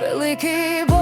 Великий Бог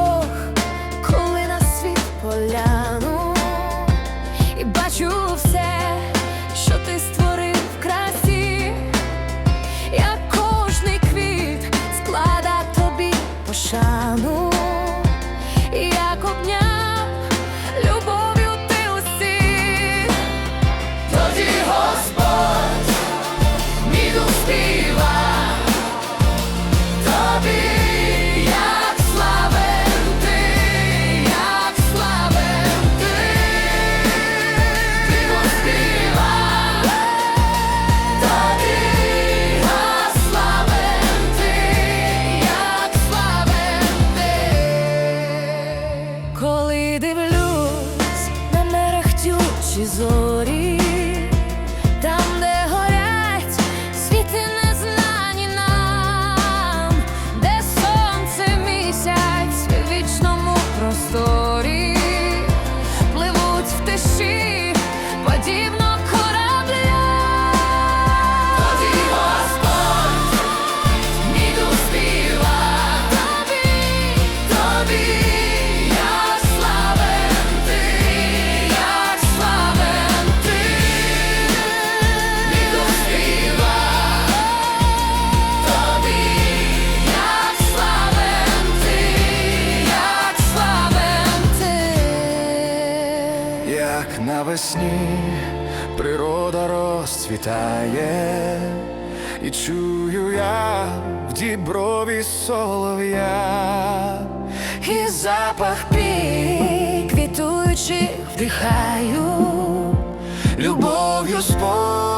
дивлюсь на мерехтючі зорі Навесні природа розцвітає, і чую я в діброві солов'я, і запах пій, квітуючи, вдихаю любов'ю спор.